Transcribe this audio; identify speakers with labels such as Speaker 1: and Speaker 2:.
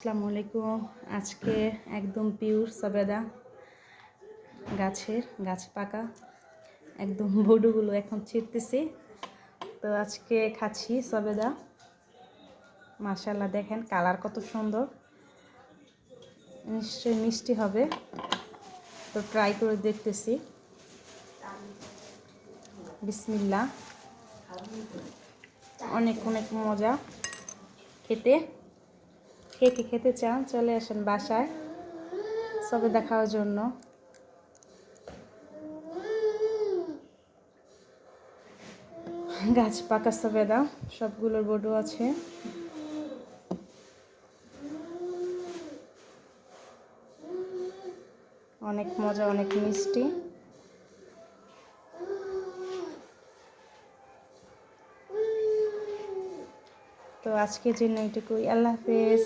Speaker 1: আসসালামু আলাইকুম। আজকে একদম পিওর সবেদা গাছের, গাছ পাকা, একদম বডুগুলো এখন ছিঁড়তেছি তো আজকে খাচ্ছি সবেদা। মাশাল্লাহ দেখেন কালার কত সুন্দর। নিশ্চয়ই মিষ্টি হবে। তো ট্রাই করে দেখতেছি। বিসমিল্লা অনেক অনেক মজা। খেতে। কে কে খেতে চান, চলে আসেন বাসায়। সবে দেখার জন্য। গাছ পাকা সবেদা সবগুলোর বডু আছে। অনেক মজা, অনেক মিষ্টি। তো আজকে জন্য এটুকুই। আল্লাহ হাফেজ।